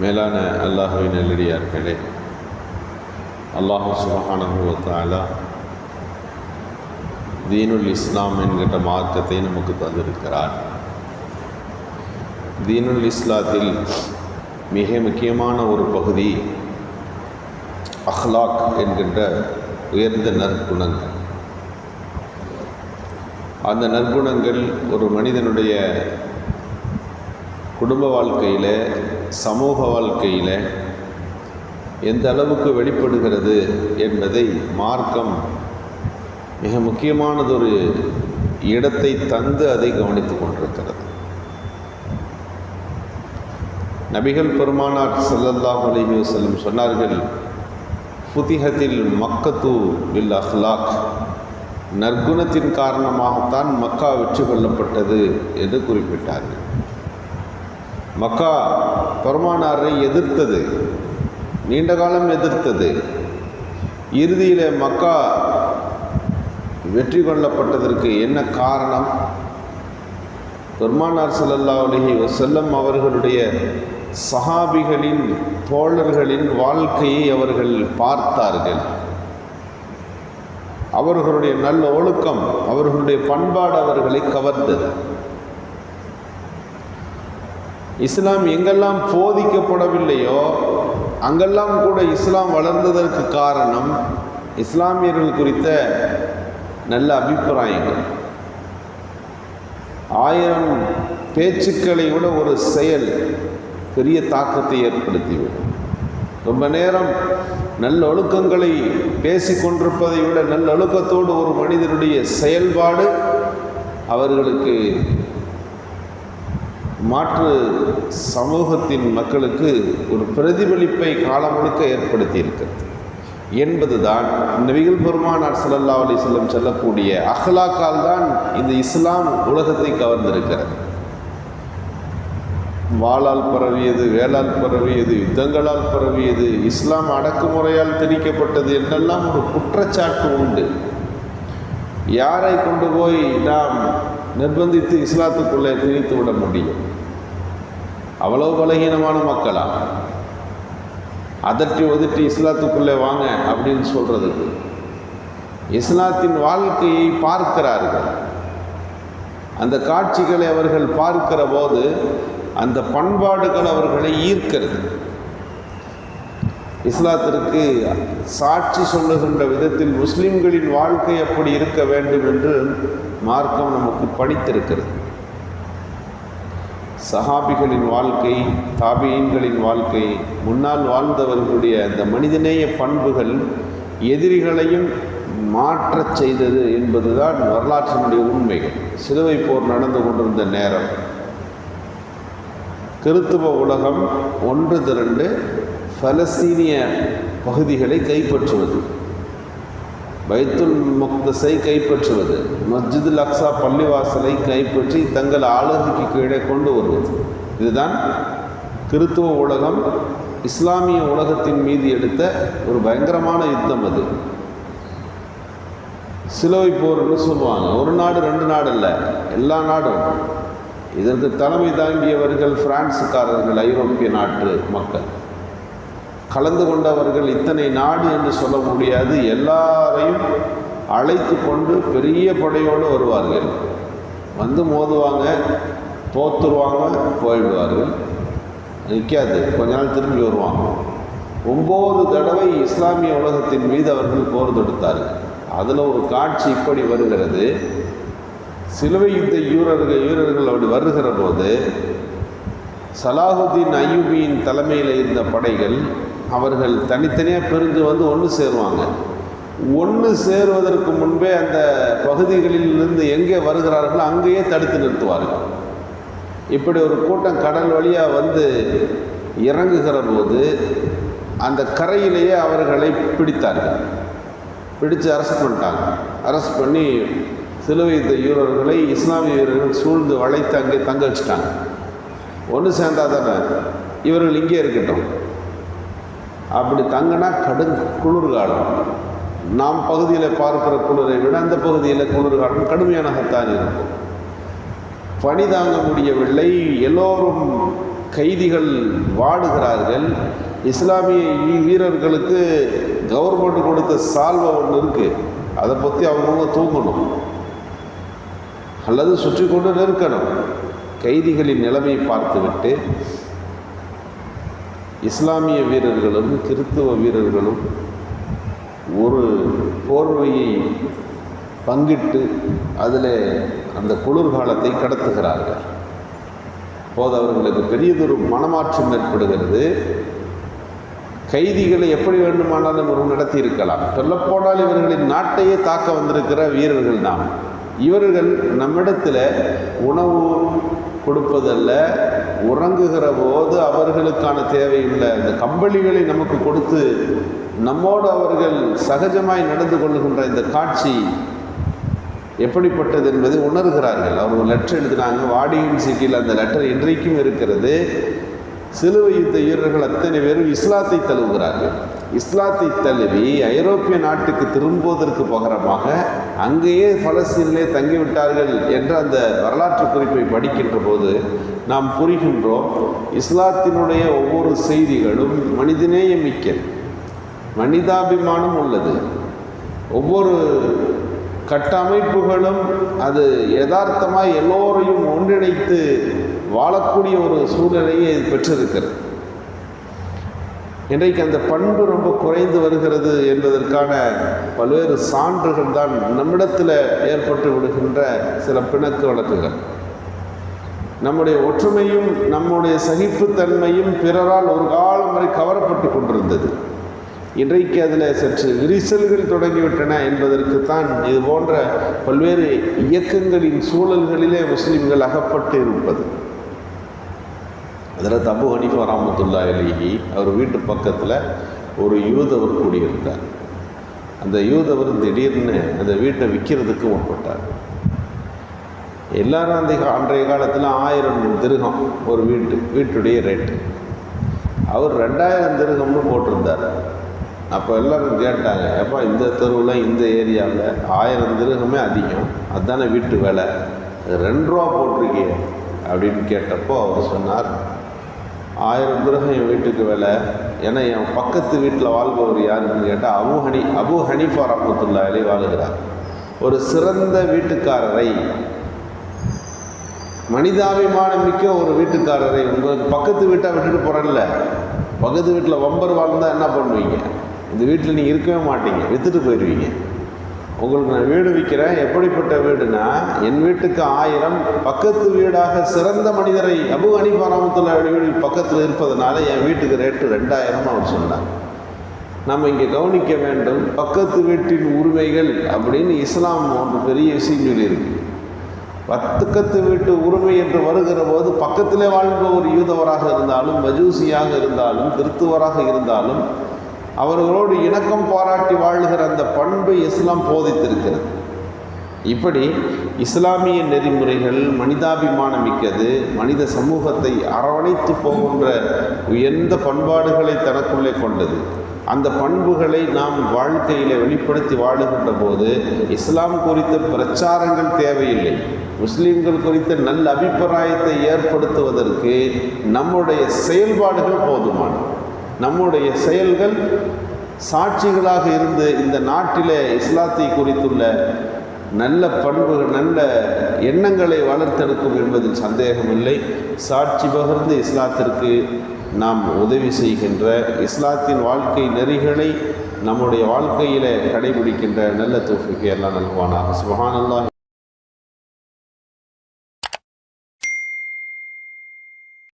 மேலான அல்லாஹுவின் நல்லடியார்களே அல்லாஹு சுபஹானஹுவத்தாலா தீனுல் இஸ்லாம் என்கிற மார்க்கத்தை நமக்கு தந்திருக்கிறார். தீனுல் இஸ்லாத்தில் மிக முக்கியமான ஒரு பகுதி அஹ்லாக் என்கின்ற உயர்ந்த நற்குணங்கள். அந்த நற்குணங்கள் ஒரு மனிதனுடைய குடும்ப வாழ்க்கையில் சமூக வாழ்க்கையில் எந்த அளவுக்கு வெளிப்படுகிறது என்பதை மார்க்கம் மிக முக்கியமானதொரு இடத்தை தந்து அதை கவனித்து கொண்டிருக்கிறது. நபிகள் பெருமானார் ஸல்லல்லாஹு அலைஹி செல்லும் சொன்னார்கள் புதிகத்தில் மக்கத்து வில் அஹ்லாக். நற்குணத்தின் காரணமாகத்தான் மக்கா வெற்றி கொள்ளப்பட்டது என்று குறிப்பிட்டார்கள். மக்கா பெருமானாரை எதிர்த்தது நீண்ட காலம் எதிர்த்தது. இறுதியில் மக்கா வெற்றி கொள்ளப்பட்டதற்கு என்ன காரணம்? பெருமானார் சல்லல்லா அலைஹி வசல்லம் அவர்களுடைய சஹாபிகளின் தோழர்களின் வாழ்க்கையை அவர்கள் பார்த்தார்கள். அவர்களுடைய நல்ல ஒழுக்கம் அவர்களுடைய பண்பாடு அவர்களை கவர்ந்தது. இஸ்லாம் எங்கெல்லாம் போதிக்கப்படவில்லையோ அங்கெல்லாம் கூட இஸ்லாம் வளர்ந்ததற்கு காரணம் இஸ்லாமியர்கள் குறித்த நல்ல அபிப்பிராயங்கள். ஆயிரம் பேச்சுக்களை விட ஒரு செயல் பெரிய தாக்கத்தை ஏற்படுத்திவிடும். ரொம்ப நேரம் நல்ல ஒழுக்கங்களை பேசி கொண்டிருப்பதை விட நல்ல ஒழுக்கத்தோடு ஒரு மனிதனுடைய செயல்பாடு அவர்களுக்கு மாற்று சமூகத்தின் மக்களுக்கு ஒரு பிரதிபலிப்பை காலம் முழுக்க ஏற்படுத்தி இருக்கிறது என்பதுதான் நபிகள் பெருமானார் ஸல்லல்லாஹு அலி செல்லம் செல்லக்கூடிய அஹ்லாக்கால் தான் இந்த இஸ்லாம் உலகத்தை கவர்ந்திருக்கிறது. வாளால் பரவியது வேளால் பரவியது யுத்தங்களால் பரவியது இஸ்லாம் அடக்குமுறையால் திணிக்கப்பட்டது என்றெல்லாம் ஒரு குற்றச்சாட்டு உண்டு. யாரை கொண்டு போய் நாம் நிர்பந்தித்து இஸ்லாத்துக்குள்ளே திணித்து விட முடியும். அவ்வளவு பலகீனமான மக்களா? அதட்டி ஒதுட்டி இஸ்லாத்துக்குள்ளே வாங்க அப்படின்னு சொல்கிறதுக்கு இஸ்லாத்தின் வாழ்க்கையை பார்க்கிறார்கள். அந்த காட்சிகளை அவர்கள் பார்க்கிற போது அந்த பண்பாடுகள் அவர்களை ஈர்க்கிறது. இஸ்லாத்திற்கு சாட்சி சொல்லுகின்ற விதத்தில் முஸ்லிம்களின் வாழ்க்கை அப்படி இருக்க வேண்டும் என்று மார்க்கம் நமக்கு படித்திருக்கிறது சஹாபிகளின் வாழ்க்கை தாபியன்களின் வாழ்க்கை முன்னால் வாழ்ந்தவர்களுடைய அந்த மனிதநேய பண்புகள் எதிரிகளையும் மாற்றச் செய்தது என்பதுதான் வரலாற்றினுடைய உண்மைகள். சிலுவை போர் நடந்து கொண்டிருந்த நேரம். கிறித்துவ உலகம் ஒன்று திரண்டு பலஸ்தீனிய பகுதிகளை கைப்பற்றுவது. பைத்துல் முக்தஸை கைப்பற்றுவது. மஸ்ஜிதுல் லக்ஸா பள்ளிவாசலை கைப்பற்றி தங்கள் ஆளுகைக்கு கீழே கொண்டு வருவது. இதுதான் கிறித்துவ உலகம் இஸ்லாமிய உலகத்தின் மீது எடுத்த ஒரு பயங்கரமான யுத்தம் அது. சிலுவை போர்னு சொல்லுவாங்க. ஒரு நாடு ரெண்டு நாடு இல்லை. எல்லா நாடும். இதற்கு தலைமை தாங்கியவர்கள் பிரான்ஸுக்காரர்கள் ஐரோப்பிய நாட்டு மக்கள். கலந்து கொண்டவர்கள் இத்தனை நாடு என்று சொல்ல முடியாது. எல்லாரையும் அழைத்து கொண்டு பெரிய படையோடு வருவார்கள். வந்து மோதுவாங்க தோத்துருவாங்க போயிடுவார்கள். நிற்காது கொஞ்ச நாள் திரும்பி வருவாங்க. ஒம்பது தடவை இஸ்லாமிய உலகத்தின் மீது அவர்கள் போர் தொடுத்தார்கள். அதில் ஒரு காட்சி இப்படி வருகிறது. சிலுவை யுத்த வீரர்கள் வீரர்கள் அப்படி வருகிற போது சலாஹுதீன் ஐயூபியின் தலைமையில் இருந்த படைகள் அவர்கள் தனித்தனியாக பிரிஞ்சு வந்து ஒன்று சேருவாங்க. ஒன்று சேருவதற்கு முன்பே அந்த பகுதிகளிலிருந்து எங்கே வருகிறார்களோ அங்கேயே தடுத்து நிறுத்துவார்கள். இப்படி ஒரு கூட்டம் கடல் வழியாக வந்து இறங்குகிற போது அந்த கரையிலேயே அவர்களை பிடித்தார்கள். பிடித்து அரெஸ்ட் பண்ணிட்டாங்க. அரெஸ்ட் பண்ணி சிலுவை வீரர்களை இஸ்லாமிய வீரர்கள் சூழ்ந்து வளைத்து அங்கே தங்க வச்சுட்டாங்க. ஒன்று சேர்ந்தால் தானே? இவர்கள் இங்கே இருக்கட்டும். அப்படி தங்கினா கடும் குளிர்காலம். நாம் பகுதியில் பார்க்குற குளிரை விட அந்த பகுதியில் குளிர்காலம் கடுமையானகத்தான் இருக்கும். பணி தாங்க முடியவில்லை. எல்லோரும் கைதிகள் வாடுகிறார்கள். இஸ்லாமிய வீரர்களுக்கு கவர்மெண்ட் கொடுத்த சால்வை ஒன்று இருக்குது அதை பற்றி அவங்கவுங்க தூங்கணும். அல்லது சுற்றி கொண்டு நிற்கணும். கைதிகளின் நிலைமை பார்த்துவிட்டு இஸ்லாமிய வீரர்களும் கிறித்துவ வீரர்களும் ஒரு போர்வையை பங்கிட்டு அதில் அந்த குளிர்காலத்தை கடத்துகிறார்கள். போது அவர்களுக்கு பெரியதொரு மனமாற்றம் ஏற்படுகிறது. கைதிகளை எப்படி வேண்டுமானாலும் ஒரு நடத்தி இருக்கலாம் சொல்லப்போனால் இவர்களின் நாட்டையே தாக்க வந்திருக்கிற வீரர்கள் தான் இவர்கள் நம்மிடத்தில் உணவு கொடுப்பதல்ல உறங்குகிற போது அவர்களுக்கான தேவையில்லை. அந்த கம்பளிகளை நமக்கு கொடுத்து நம்மோடு அவர்கள் சகஜமாய் நடந்து கொள்ளுகின்ற இந்த காட்சி எப்படிப்பட்டது என்பதை உணர்கிறார்கள். அவர் ஒரு லெட்டர் எழுதினாங்க வாடியின் சிக்கியில் அந்த லெட்டர் இன்றைக்கும் இருக்கிறது. சிலுவை யுத்த வீரர்கள் அத்தனை பேரும் இஸ்லாத்தை தழுவுகிறார்கள். இஸ்லாத்தை தழுவி ஐரோப்பிய நாட்டுக்கு திரும்புவதற்கு பகரமாக அங்கேயே பலஸ்தீனிலே தங்கிவிட்டார்கள் என்ற அந்த வரலாற்று குறிப்பை படிக்கின்ற போது நாம் புரிகின்றோம் இஸ்லாத்தினுடைய ஒவ்வொரு செய்திகளும் மனிதநேயமிக்க மனிதாபிமானம் உள்ளது. ஒவ்வொரு கட்டமைப்புகளும் அது யதார்த்தமாக எல்லோரையும் ஒன்றிணைத்து வாழக்கூடிய ஒரு சூழ்நிலையை இது பெற்றிருக்கிறது. இன்றைக்கு அந்த பண்பு ரொம்ப குறைந்து வருகிறது என்பதற்கான பல்வேறு சான்றுகள் தான் நம்மிடத்தில் ஏற்பட்டு விடுகின்ற சில பிணக்கு வழக்குகள். நம்முடைய ஒற்றுமையும் நம்முடைய சகிப்புத்தன்மையும் பிறரால் ஒரு காலம் வரை கவரப்பட்டு கொண்டிருந்தது. இன்றைக்கு அதில் சற்று விரிசல்கள் தொடங்கிவிட்டன என்பதற்கு தான் இது போன்ற பல்வேறு இயக்கங்களின் சூழல்களிலே முஸ்லிம்கள் அகப்பட்டு இருப்பது. அதில் தபு ஹனிஃபா ராமத்துல்லா அலிஹி அவர் வீட்டு பக்கத்தில் ஒரு யூதவர் கூடியிருந்தார். அந்த யூதவர் திடீர்னு அந்த வீட்டை விற்கிறதுக்கு முற்பட்டார். எல்லாரும் அந்த அன்றைய காலத்தில் ஆயிரம் திருகம் ஒரு வீட்டு வீட்டுடைய ரேட்டு அவர் ரெண்டாயிரம் திருகம்னு போட்டிருந்தார். அப்போ எல்லாரும் கேட்டாங்க ஏப்பா இந்த தெருவில் இந்த ஏரியாவில் ஆயிரம் திருகமே அதிகம். அதுதானே வீட்டு வேலை? ரெண்டு ரூபா போட்டிருக்கே அப்படின்னு கேட்டப்போ அவர் சொன்னார் ஆயிரம் திருகம் என் வீட்டுக்கு வேலை. ஏன்னா என் பக்கத்து வீட்டில் வாழ்பவர் யாருன்னு கேட்டால் அபு ஹனி அபு ஹனீஃபா ரஹ்மத்துல்லா அலி வாழுகிறார். ஒரு சிறந்த வீட்டுக்காரரை மனிதாபிமானம் மிக்க ஒரு வீட்டுக்காரரை உங்களுக்கு பக்கத்து வீட்டை விட்டுட்டு போகிறேன்ல பக்கத்து வீட்டில் வம்பர் வாழ்ந்தால் என்ன பண்ணுவீங்க? இந்த வீட்டில் நீங்கள் இருக்கவே மாட்டீங்க விற்றுட்டு போயிடுவீங்க உங்களுக்கு நான் வீடு விற்கிறேன் எப்படிப்பட்ட வீடுனா என் வீட்டுக்கு ஆயிரம் பக்கத்து வீடாக சிறந்த மனிதரை அபு ஹனீஃபா வீடு பக்கத்தில் இருப்பதனால என் வீட்டுக்கு ரேட்டு ரெண்டாயிரம் அவர் சொன்னார் நம்ம இங்கே கவனிக்க வேண்டும் பக்கத்து வீட்டின் உரிமைகள் அப்படின்னு இஸ்லாம் ஒன்று பெரிய விஷயம் சொல்லியிருக்கு. பத்துக்கத்து வீட்டு உரிமை என்று வருகிற போது பக்கத்திலே வாழ்ந்த ஒரு யூதவராக இருந்தாலும் மஜூசியாக இருந்தாலும் கிறித்துவராக இருந்தாலும் அவர்களோடு இணக்கம் பாராட்டி வாழ்கிற அந்த பண்பை இஸ்லாம் போதித்திருக்கிறது. இப்படி இஸ்லாமிய நெறிமுறைகள் மனிதாபிமானம் மிக்கது மனித சமூகத்தை அரவணைத்து போகின்ற உயர்ந்த பண்பாடுகளை தனக்குள்ளே கொண்டது. அந்த பண்புகளை நாம் வாழ்க்கையில் வெளிப்படுத்தி வாழுகின்ற போது இஸ்லாம் குறித்த பிரச்சாரங்கள் தேவையில்லை. முஸ்லீம்கள் குறித்த நல்ல அபிப்பிராயத்தை ஏற்படுத்துவதற்கு நம்முடைய செயல்பாடுகள் போதுமானது. நம்முடைய செயல்கள் சாட்சிகளாக இருந்து இந்த நாட்டிலே இஸ்லாத்தை குறித்துள்ள நல்ல பண்புகள் நல்ல எண்ணங்களை வளர்த்தெடுக்கும் என்பதில் சந்தேகமில்லை. சாட்சி பகிர்ந்து இஸ்லாத்திற்கு நாம் உதவி செய்கின்ற இஸ்லாத்தின் வாழ்க்கை நெறிகளை நம்முடைய வாழ்க்கையிலே கடைபிடிக்கின்ற நல்ல தோஃபிக்கு எல்லாம் நல்வானாக சுபஹானல்லாஹ்.